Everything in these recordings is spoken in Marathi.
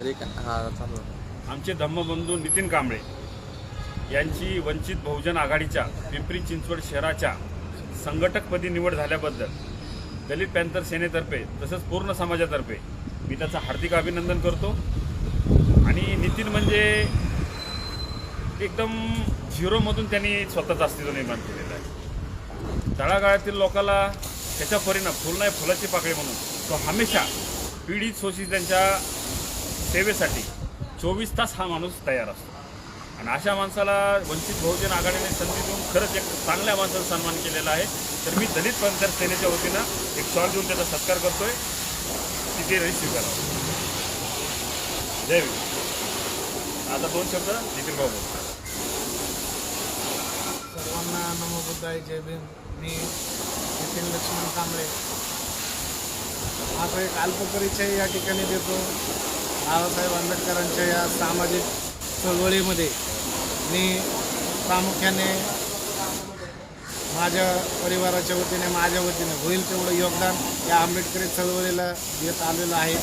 का आमचे धम्मबंधू नितीन कांबळे यांची वंचित बहुजन आघाडीच्या पिंपरी चिंचवड शहराच्या संघटकपदी निवड झाल्याबद्दल दलित पॅन्थर सेनेतर्फे तसंच पूर्ण समाजातर्फे मी त्याचं हार्दिक अभिनंदन करतो. आणि नितीन म्हणजे एकदम झिरोमधून त्यांनी स्वतःचं अस्तित्व निर्माण केलेलं आहे. तळागाळातील लोकाला त्याचा परिणाम फुल नाही फुलाची पाकळी म्हणून तो हमेशा पीडित शोषित त्यांच्या सेवेसाठी चोवीस तास हा माणूस तयार असतो. आणि अशा माणसाला वंचित बहुजन आघाडीने संधी देऊन खरंच एक चांगल्या माणसाचा सन्मान केलेला आहे. तर मी दलित पंचायत सेनेच्या वतीनं एक शॉल देऊन त्याचा सत्कार करतोय. तिथे रही स्वीकारावं. जय आता दोन शब्द नितीन भाऊ सर्वांना नमो बुद्धाय जय भीम. मी नितीन लक्ष्मण कांबळे. माझा एक अल्पपरिचय या ठिकाणी देतो. बाबासाहेब आंबेडकरांच्या या सामाजिक चळवळीमध्ये मी प्रामुख्याने माझ्या परिवाराच्या वतीने माझ्या वतीने होईल तेवढं योगदान या आंबेडकरी चळवळीला देत आलेलं आहे.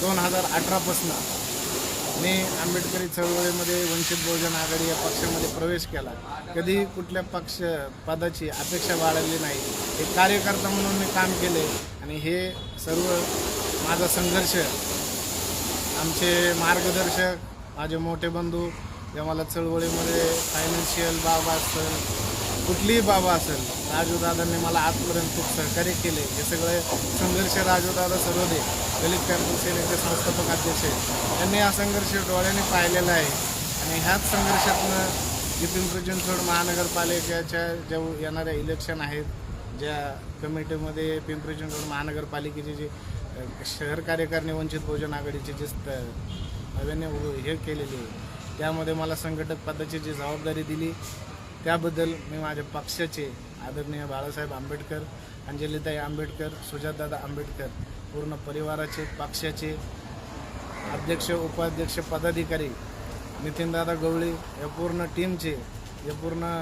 दोन हजार अठरापासून मी आंबेडकरी चळवळीमध्ये वंचित बहुजन आघाडी या पक्षामध्ये प्रवेश केला. कधी कुठल्या पक्ष पदाची अपेक्षा बाळगली नाही. एक कार्यकर्ता म्हणून मी काम केले आणि हे सर्व माझा संघर्ष आमचे मार्गदर्शक माझे मोठे बंधू जे मला चळवळीमध्ये फायनान्शियल बाब असेल कुठलीही बाबा असेल राजूदादांनी मला आजपर्यंत खूप सहकार्य केले. हे सगळे संघर्ष राजूदादा सर्वदे दलित कॅम्पस सेनेचे संस्थापक अध्यक्ष आहेत. त्यांनी हा संघर्ष डोळ्याने पाहिलेला आहे. आणि ह्याच संघर्षातनं जी पिंपरी चिंचवड महानगरपालिकेच्या ज्या येणाऱ्या इलेक्शन आहेत ज्या कमिटीमध्ये पिंपरी चिंचवड महानगरपालिकेचे जे शहर कार्यकारिणी वंचित बहुजन आघाडीचे जे नव्याने हे केलेले त्यामध्ये मला संघटक पदाची जी जबाबदारी दिली त्याबद्दल मी माझ्या पक्षाचे आदरणीय बाळासाहेब आंबेडकर अंजलिताई आंबेडकर सुजातदादा आंबेडकर पूर्ण परिवाराचे पक्षाचे अध्यक्ष उपाध्यक्ष पदाधिकारी नितीनदादा गवळी या पूर्ण टीमचे या पूर्ण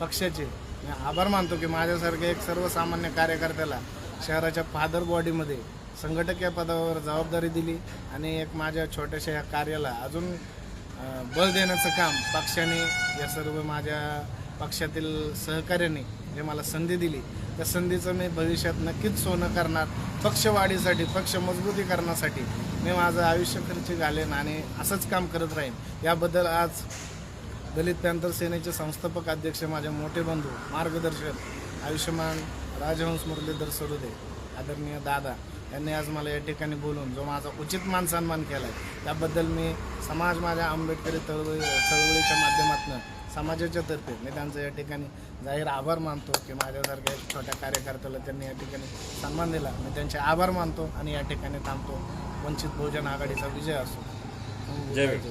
पक्षाचे मी आभार मानतो की माझ्यासारख्या एक सर्वसामान्य कार्यकर्त्याला शहराच्या फादर बॉडीमध्ये संघटक या पदावर जबाबदारी दिली आणि एक माझ्या छोट्याशा या कार्याला अजून अ, बळ देण्याचं काम पक्षाने या सर्व माझ्या पक्षातील सहकार्याने जे मला संधी दिली. त्या संधीचं मी भविष्यात नक्कीच सोनं करणार पक्षवाढीसाठी पक्ष मजबूतीकरणासाठी मी माझं आयुष्य खर्च घालेन आणि असंच काम करत राहीन. याबद्दल आज दलित पॅंथर सेनेचे संस्थापक अध्यक्ष माझे मोठे बंधू मार्गदर्शक आयुष्यमान राजहंस मुरलीधर सरुदे आदरणीय दादा यांनी आज मला या ठिकाणी बोलून जो माझा उचित मान सन्मान केला आहे त्याबद्दल मी समाज माझ्या आंबेडकरी चळवळी चळवळीच्या माध्यमातून समाजाच्या तर्फे मी त्यांचं या ठिकाणी जाहीर आभार मानतो की माझ्यासारख्या छोट्या कार्यकर्त्याला त्यांनी या ठिकाणी सन्मान दिला. मी त्यांचे आभार मानतो आणि या ठिकाणी थांबतो. वंचित बहुजन आघाडीचा विजय असो. जय भीम. जय